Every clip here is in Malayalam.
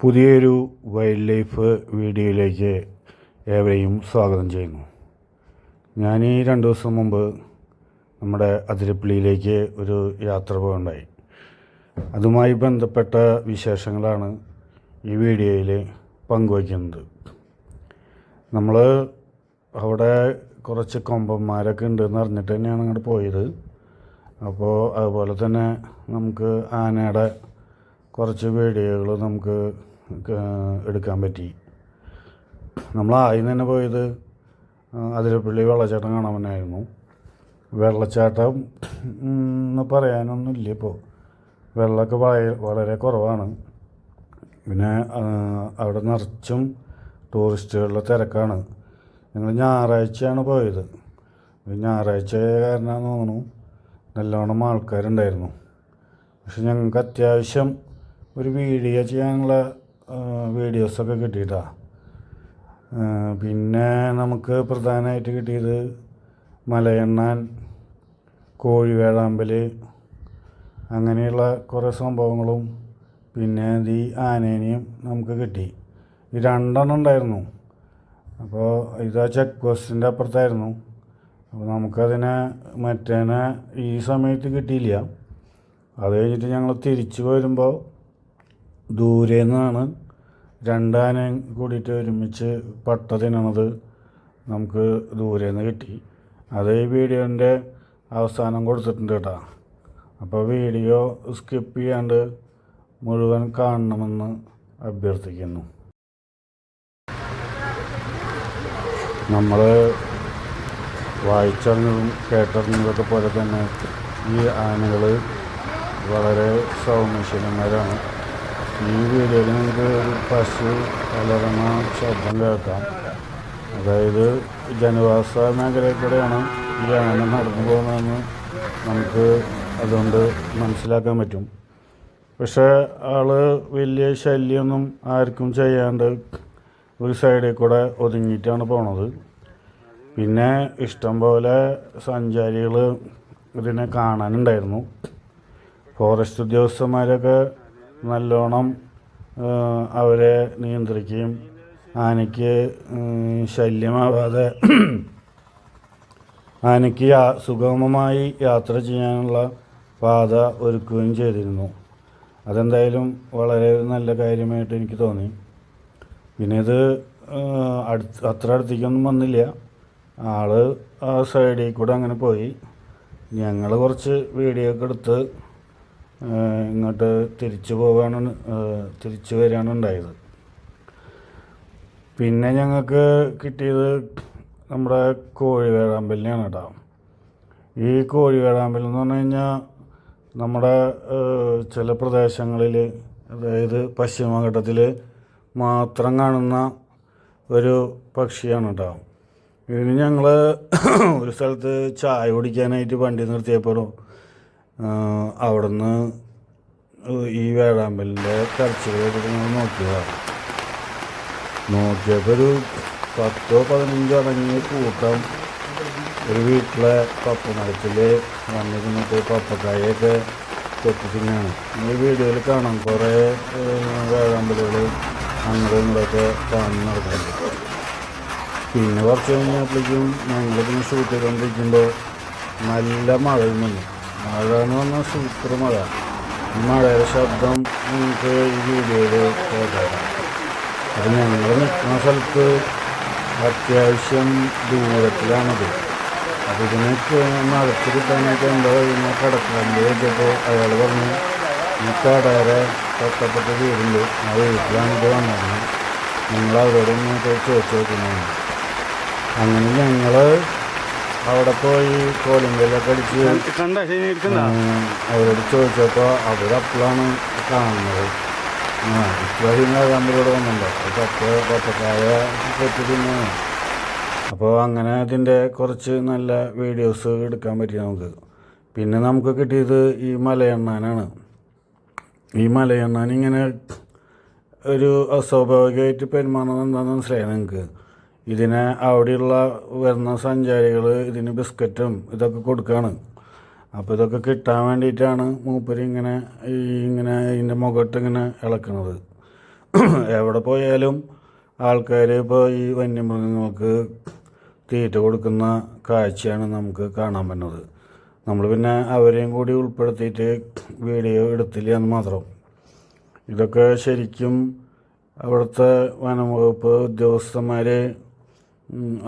പുതിയൊരു വൈൽഡ് ലൈഫ് വീഡിയോയിലേക്ക് ഏവരെയും സ്വാഗതം ചെയ്യുന്നു. ഞാൻ ഈ രണ്ട് ദിവസം മുമ്പ് നമ്മുടെ അതിരപ്പള്ളിയിലേക്ക് ഒരു യാത്ര പോകുന്നുണ്ടായി അതുമായി ബന്ധപ്പെട്ട വിശേഷങ്ങളാണ് ഈ വീഡിയോയിൽ പങ്കുവയ്ക്കുന്നത്. നമ്മൾ അവിടെ കുറച്ച് കൊമ്പന്മാരൊക്കെ ഉണ്ടെന്ന് അറിഞ്ഞിട്ട് തന്നെയാണ് അങ്ങോട്ട് പോയത്. അപ്പോൾ അതുപോലെ തന്നെ നമുക്ക് ആനയുടെ കുറച്ച് വീഡിയോകൾ നമുക്ക് എടുക്കാൻ പറ്റി. നമ്മൾ ആദ്യം തന്നെ പോയത് അതിരപ്പള്ളി വെള്ളച്ചാട്ടം കാണാൻ തന്നെയായിരുന്നു വെള്ളച്ചാട്ടം എന്ന് പറയാനൊന്നുമില്ല ഇപ്പോൾ വെള്ളമൊക്കെ വളരെ വളരെ കുറവാണ്. പിന്നെ അവിടെ നിറച്ചും ടൂറിസ്റ്റുകളുടെ തിരക്കാണ്. ഞങ്ങൾ ഞായറാഴ്ചയാണ് പോയത്. ഞായറാഴ്ച കാരണമെന്ന് തോന്നുന്നു നല്ലോണം ആൾക്കാരുണ്ടായിരുന്നു. പക്ഷെ ഞങ്ങൾക്ക് അത്യാവശ്യം ഒരു വീഡിയോ ചെയ്യാനുള്ള വീഡിയോസൊക്കെ കിട്ടിയിട്ടാ. ആ, പിന്നെ നമുക്ക് പ്രധാനമായിട്ട് കിട്ടിയത് മലയെണ്ണാൻ കോഴിവേഴാമ്പൽ അങ്ങനെയുള്ള കുറേ സംഭവങ്ങളും പിന്നെ ഈ ആനേനെയും നമുക്ക് കിട്ടി. ഈ രണ്ടെണ്ണം ഉണ്ടായിരുന്നു. അപ്പോൾ ഇത് ആ ചെക്ക് പോസ്റ്റിന്റെ അപ്പുറത്തായിരുന്നു. അപ്പോൾ നമുക്കതിനെ മറ്റേനെ ഈ സമയത്ത് കിട്ടിയില്ല. അത് കഴിഞ്ഞിട്ട് ഞങ്ങൾ തിരിച്ചു വരുമ്പോൾ ദൂരെ നിന്നാണ് രണ്ടാനയും കൂടിയിട്ട് ഒരുമിച്ച് പട്ട തിന്നണത് നമുക്ക് ദൂരെ നിന്ന് കിട്ടി. അത് ഈ വീഡിയോന്റെ അവസാനം കൊടുത്തിട്ടുണ്ട് കേട്ടോ. അപ്പോൾ വീഡിയോ സ്കിപ്പ് ചെയ്യാണ്ട് മുഴുവൻ കാണണമെന്ന് അഭ്യർത്ഥിക്കുന്നു. നമ്മൾ വായിച്ചറിഞ്ഞതും കേട്ടറിഞ്ഞതൊക്കെ പോലെ തന്നെ ഈ ആനകൾ വളരെ സൗമ്യശീലന്മാരാണ്. ഈ വീഡിയോയിൽ നമുക്ക് ഒരു പശു കലർന്ന ശബ്ദം കേൾക്കാം. അതായത് ജനവാസ മേഖലയിൽ കൂടെയാണ് ഈ നടന്നു പോകുന്നതെന്ന് നമുക്ക് അതുകൊണ്ട് മനസ്സിലാക്കാൻ പറ്റും. പക്ഷേ ആൾ വലിയ ശല്യമൊന്നും ആർക്കും ചെയ്യാണ്ട് ഒരു സൈഡിൽ കൂടെ ഒതുങ്ങിയിട്ടാണ് പോണത്. പിന്നെ ഇഷ്ടം പോലെ സഞ്ചാരികൾ ഇതിനെ കാണാനുണ്ടായിരുന്നു. ഫോറസ്റ്റ് ഉദ്യോഗസ്ഥന്മാരൊക്കെ നല്ലോണം അവരെ നിയന്ത്രിക്കുകയും ആനയ്ക്ക് ശല്യമാവാതെ ആനയ്ക്ക് സുഗമമായി യാത്ര ചെയ്യാനുള്ള പാത ഒരുക്കുകയും ചെയ്തിരുന്നു. അതെന്തായാലും വളരെ നല്ല കാര്യമായിട്ട് എനിക്ക് തോന്നി. പിന്നെ ഇത് അടുത്ത് അത്ര അടുത്തേക്കൊന്നും വന്നില്ല. ആൾ ആ സൈഡിൽ കൂടെ അങ്ങനെ പോയി. ഞങ്ങൾ കുറച്ച് വീഡിയോ ഒക്കെ എടുത്ത് ഇങ്ങോട്ട് തിരിച്ചു പോവാണ് തിരിച്ചു വരികയാണ് ഉണ്ടായത്. പിന്നെ ഞങ്ങൾക്ക് കിട്ടിയത് നമ്മുടെ കോഴിവേഴാമ്പലിനെയാണ് കേട്ടോ. ഈ കോഴിവേഴാമ്പൽ എന്ന് പറഞ്ഞു കഴിഞ്ഞാൽ നമ്മുടെ ചില പ്രദേശങ്ങളിൽ അതായത് പശ്ചിമഘട്ടത്തിൽ മാത്രം കാണുന്ന ഒരു പക്ഷിയാണ് കേട്ടോ. ഇതിന് ഞങ്ങൾ ഒരു സ്ഥലത്ത് ചായ കുടിക്കാനായിട്ട് വണ്ടി നിർത്തിയപ്പോഴും അവിടുന്ന് ഈ വേഴാമ്പലിന്റെ കരച്ചിലൊക്കെ ഞങ്ങൾ നോക്കിയതാണ് നോക്കിയപ്പോൾ ഒരു പത്തോ പതിനഞ്ചോ അടങ്ങിയ കൂട്ടം ഒരു വീട്ടിലെ പപ്പ മരത്തിൽ വന്നിരുന്നിട്ട് പപ്പക്കായൊക്കെ കൊത്തി തിന്നാണ് ഈ വീഡിയോയിൽ കാണാം കുറേ വേഴാമ്പലുകൾ അങ്ങോട്ടും ഇങ്ങോട്ടൊക്കെ കാണുന്ന നടക്കുന്നുണ്ട് പിന്നെ കുറച്ച് കഴിഞ്ഞപ്പോഴേക്കും ഞങ്ങളിങ്ങനെ ഷൂട്ട് ചെയ്തുകൊണ്ടിരിക്കുമ്പോൾ നല്ല മഴയും വന്നു. മഴ. മഴ ശബ്ദം അത് ഞങ്ങൾ നിൽക്കുന്ന സ്ഥലത്ത് അത്യാവശ്യം ദൂരത്തിലാണത്. അപ്പോൾ ഇതിനൊക്കെ നടത്തി കിട്ടാനായിട്ട് എന്താ വെച്ചപ്പോൾ അയാൾ പറഞ്ഞു ഈ കടയുടെ തൊട്ടപ്പെട്ട വീടുണ്ട് ആ വീട്ടിലാണ് ഇത് വന്നത്. അവരോടൊന്ന് പോയി ചോദിച്ചു നോക്കുന്നതാണ് അങ്ങനെ ഞങ്ങൾ അവിടെ പോയി അടിച്ച് ശനി എടുക്കണ്ട ഉം, അവരോട് ചോദിച്ചപ്പോൾ അവരപ്പോഴാണ് കാണുന്നത്. ആ ഇപ്പോഴും നമ്മളോട് വന്നിട്ടുണ്ടോ. അപ്പോൾ കൊത്തി തിന്നാണ് അപ്പോൾ അങ്ങനെ അതിന്റെ കുറച്ച് നല്ല വീഡിയോസ് എടുക്കാൻ പറ്റി നമുക്ക്. പിന്നെ നമുക്ക് കിട്ടിയത് ഈ മലയണ്ണാനാണ്. ഈ മലയണ്ണാൻ ഇങ്ങനെ ഒരു അസ്വാഭാവികമായിട്ട് പെരുമാറുന്നത് എന്താണെന്ന് മനസ്സിലായി നിങ്ങൾക്ക്? ഇതിനെ അവിടെയുള്ള വരുന്ന സഞ്ചാരികൾ ഇതിന് ബിസ്ക്കറ്റും ഇതൊക്കെ കൊടുക്കുകയാണ് അപ്പോൾ ഇതൊക്കെ കിട്ടാൻ വേണ്ടിയിട്ടാണ് മൂപ്പര് ഇങ്ങനെ ഈ ഇങ്ങനെ ഇതിന്റെ മുഖട്ട് ഇങ്ങനെ ഇളക്കുന്നത് എവിടെ പോയാലും ആൾക്കാർ ഇപ്പോൾ ഈ വന്യമൃഗങ്ങൾക്ക് തീറ്റ കൊടുക്കുന്ന കാഴ്ചയാണ് നമുക്ക് കാണാൻ പറ്റുന്നത്. നമ്മൾ പിന്നെ അവരെയും കൂടി ഉൾപ്പെടുത്തിയിട്ട് വീഡിയോ എടുത്തില്ല എന്ന് മാത്രം. ഇതൊക്കെ ശരിക്കും അവിടുത്തെ വനംവകുപ്പ് ഉദ്യോഗസ്ഥന്മാർ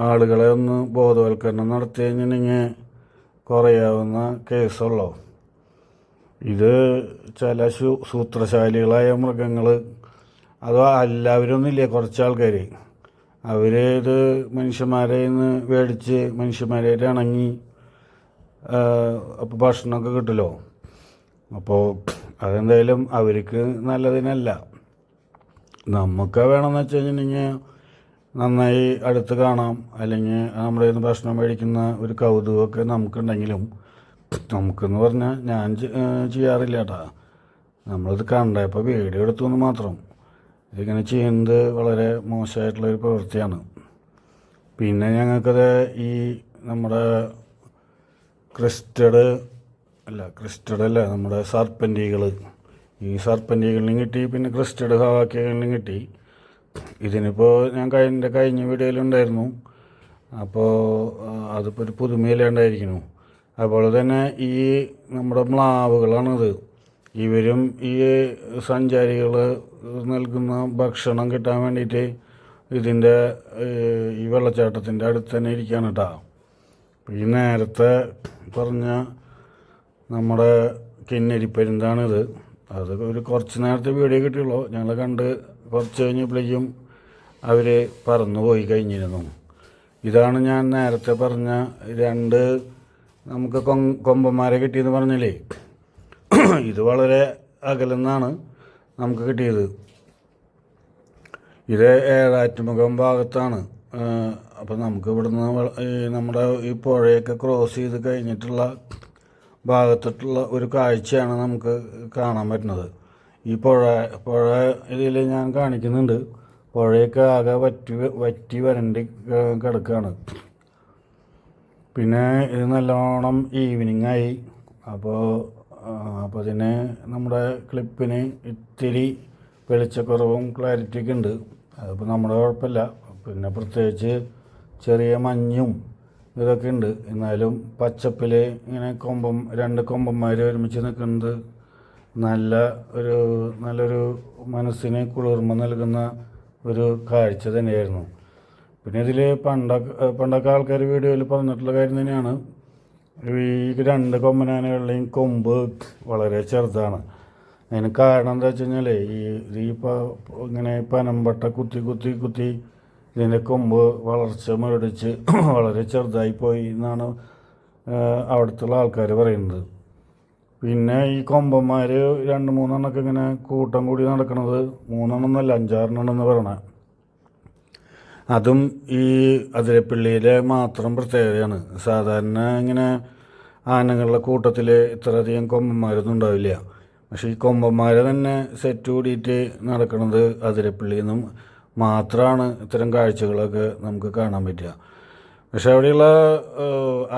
ആളുകളെ ഒന്ന് ബോധവൽക്കരണം നടത്തി കഴിഞ്ഞിട്ടുണ്ടെങ്കിൽ കുറയാവുന്ന കേസുള്ളൂ. ഇത് ചില ശു സൂത്രശാലികളായ മൃഗങ്ങൾ അഥവാ എല്ലാവരൊന്നുമില്ല കുറച്ച് ആൾക്കാർ അവർ ഇത് മനുഷ്യന്മാരെ നിന്ന് മേടിച്ച് മനുഷ്യന്മാരായിട്ട് ഇണങ്ങി അപ്പോൾ ഭക്ഷണമൊക്കെ കിട്ടുമല്ലോ അപ്പോൾ അതെന്തായാലും അവർക്ക് നല്ലതിനല്ല. നമുക്ക് വേണമെന്ന് വെച്ച് കഴിഞ്ഞിട്ടുണ്ടെങ്കിൽ നന്നായി അടുത്ത് കാണാം. അല്ലെങ്കിൽ നമ്മുടെ നിന്ന് ഭക്ഷണം മേടിക്കുന്ന ഒരു കൗതുകമൊക്കെ നമുക്കുണ്ടെങ്കിലും നമുക്കെന്ന് പറഞ്ഞാൽ ഞാൻ ചെയ്യാറില്ല കേട്ടാ നമ്മളിത് കണ്ടപ്പോൾ വീഡിയോ എടുത്തു എന്ന് മാത്രം. ഇതിങ്ങനെ ചെയ്യുന്നത് വളരെ മോശമായിട്ടുള്ളൊരു പ്രവൃത്തിയാണ്. പിന്നെ ഞങ്ങൾക്കത് ഈ നമ്മുടെ ക്രിസ്റ്റഡ് അല്ല ക്രിസ്റ്റഡ് അല്ല നമ്മുടെ സർപ്പന്റികൾ ഈ സർപ്പന്റികളിലും കിട്ടി പിന്നെ ക്രിസ്റ്റഡ് ഹവാക്കികളിലും കിട്ടി. ഇതിനിപ്പോൾ ഞാൻ കഴിഞ്ഞ കഴിഞ്ഞ വീഡിയോയിലുണ്ടായിരുന്നു അപ്പോൾ അതിപ്പോൾ ഒരു പുതുമയിലുണ്ടായിരിക്കുന്നു. അതുപോലെ തന്നെ ഈ നമ്മുടെ മ്ലാവുകളാണിത്. ഇവരും ഈ സഞ്ചാരികൾ നൽകുന്ന ഭക്ഷണം കിട്ടാൻ വേണ്ടിയിട്ട് ഇതിന്റെ ഈ വെള്ളച്ചാട്ടത്തിന്റെ അടുത്ത് തന്നെ ഇരിക്കുകയാണ് കേട്ടോ ഈ നേരത്തെ പറഞ്ഞ നമ്മുടെ കിന്നരിപ്പരുന്താണിത്. അത് ഒരു കുറച്ച് നേരത്തെ വീഡിയോ കിട്ടിയുള്ളൂ. ഞങ്ങൾ കണ്ട് കുറച്ച് കഴിഞ്ഞപ്പോഴേക്കും അവർ പറന്നു പോയി കഴിഞ്ഞിരുന്നു. ഇതാണ് ഞാൻ നേരത്തെ പറഞ്ഞ രണ്ട് നമുക്ക് കൊ- കൊമ്പന്മാരെ കിട്ടിയെന്ന് പറഞ്ഞില്ലേ? ഇത് വളരെ അകലെന്നാണ് നമുക്ക് കിട്ടിയത്. ഇത് ഏഴാറ്റുമുഖം ഭാഗത്താണ്. അപ്പോൾ നമുക്ക് ഇവിടുന്ന് നമ്മുടെ ഈ പുഴയൊക്കെ ക്രോസ് ചെയ്ത് കഴിഞ്ഞിട്ടുള്ള ഭാഗത്തിട്ടുള്ള ഒരു കാഴ്ചയാണ് നമുക്ക് കാണാൻ പറ്റുന്നത്. ഈ പുഴ പുഴ ഇതിൽ ഞാൻ കാണിക്കുന്നുണ്ട്. പുഴയൊക്കെ ആകെ വറ്റി വറ്റി വരണ്ടി കിടക്കുകയാണ് പിന്നെ ഇത് നല്ലോണം ഈവനിങ് ആയി. അപ്പോൾ അപ്പോൾ ഇതിന് നമ്മുടെ ക്ലിപ്പിന് ഇത്തിരി വെളിച്ചക്കുറവും ക്ലാരിറ്റിയൊക്കെ ഉണ്ട്. അതിപ്പോൾ നമ്മുടെ കുഴപ്പമില്ല. പിന്നെ പ്രത്യേകിച്ച് ചെറിയ മഞ്ഞും ഇതൊക്കെ ഉണ്ട്. എന്നാലും പച്ചപ്പിൽ ഇങ്ങനെ കൊമ്പം രണ്ട് കൊമ്പന്മാർ ഒരുമിച്ച് നിൽക്കുന്നത് നല്ല ഒരു നല്ലൊരു മനസ്സിന് കുളിർമ നൽകുന്ന ഒരു കാഴ്ച തന്നെയായിരുന്നു. പിന്നെ ഇതിൽ പണ്ടൊക്കെ പണ്ടൊക്കെ ആൾക്കാർ വീഡിയോയിൽ പറഞ്ഞിട്ടുള്ള കാര്യം തന്നെയാണ്. ഈ രണ്ട് കൊമ്പനാനകളുടെയും കൊമ്പ് വളരെ ചെറുതാണ്. അതിന് കാരണം എന്താ വെച്ച് കഴിഞ്ഞാൽ ഈ ഈ ഇങ്ങനെ പനമ്പട്ട കുത്തി കുത്തി കുത്തി ഇതിന്റെ കൊമ്പ് വളർച്ച മുരടിച്ച് വളരെ ചെറുതായി പോയി എന്നാണ് അവിടുത്തെ ആൾക്കാർ പറയുന്നത്. പിന്നെ ഈ കൊമ്പന്മാർ രണ്ട് മൂന്നെണ്ണമൊക്കെ ഇങ്ങനെ കൂട്ടം കൂടി നടക്കുന്നത് മൂന്നെണ്ണം എന്നല്ല അഞ്ചാറെണ്ണം എന്ന് അതും ഈ അതിരപ്പള്ളിയിലെ മാത്രം പ്രത്യേകതയാണ്. സാധാരണ ഇങ്ങനെ ആനകളുടെ കൂട്ടത്തിൽ ഇത്രയധികം കൊമ്പന്മാരൊന്നും ഉണ്ടാവില്ല. പക്ഷേ ഈ കൊമ്പന്മാരെ തന്നെ സെറ്റ് കൂടിയിട്ട് നടക്കുന്നത് അതിരപ്പള്ളിയിൽ നിന്നും മാത്രമാണ് ഇത്തരം കാഴ്ചകളൊക്കെ നമുക്ക് കാണാൻ പറ്റുക. പക്ഷെ അവിടെയുള്ള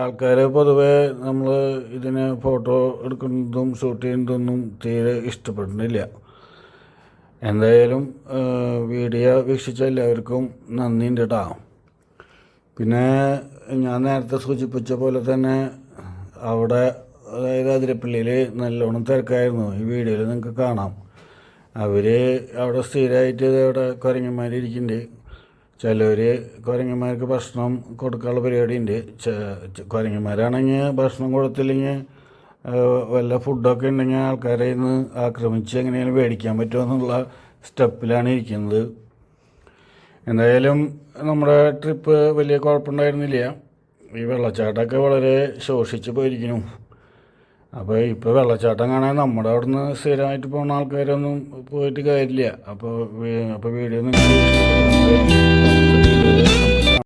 ആൾക്കാർ പൊതുവെ നമ്മൾ ഇതിന് ഫോട്ടോ എടുക്കുന്നതും ഷൂട്ട് ചെയ്യുന്നതൊന്നും തീരെ ഇഷ്ടപ്പെടുന്നില്ല. എന്തായാലും വീഡിയോ വീക്ഷിച്ച എല്ലാവർക്കും നന്ദിയുണ്ട് കേട്ടോ പിന്നെ ഞാൻ നേരത്തെ സൂചിപ്പിച്ച പോലെ തന്നെ അവിടെ അതായത് അതിരപ്പള്ളിയിൽ നല്ലോണം തിരക്കായിരുന്നു. ഈ വീഡിയോയിൽ നിങ്ങൾക്ക് കാണാം. അവർ അവിടെ സ്ഥിരമായിട്ട് അവിടെ കുരങ്ങന്മാരിയ്ക്കുന്നുണ്ട് ചിലവർ കുരങ്ങന്മാർക്ക് ഭക്ഷണം കൊടുക്കാനുള്ള പരിപാടിയുണ്ട്. കുരങ്ങന്മാരാണെങ്കിൽ ഭക്ഷണം കൊടുത്തില്ലെങ്കിൽ വല്ല ഫുഡൊക്കെ ഉണ്ടെങ്കിൽ ആൾക്കാരെ ഇന്ന് ആക്രമിച്ച് എങ്ങനെയാണ് മേടിക്കാൻ പറ്റുമെന്നുള്ള സ്റ്റെപ്പിലാണ് ഇരിക്കുന്നത്. എന്തായാലും നമ്മുടെ ട്രിപ്പ് വലിയ കുഴപ്പമുണ്ടായിരുന്നില്ല. ഈ വെള്ളച്ചാട്ടമൊക്കെ വളരെ ശോഷിച്ച് പോയിരിക്കുന്നു. അപ്പോൾ ഇപ്പോൾ വെള്ളച്ചാട്ടം കാണാൻ നമ്മുടെ അവിടുന്ന് സ്ഥിരമായിട്ട് പോകുന്ന ആൾക്കാരൊന്നും പോയിട്ട് കാര്യമില്ല. അപ്പോൾ അപ്പോൾ വീഡിയോ ഇഷ്ടപ്പെടുന്നുണ്ടെങ്കിൽ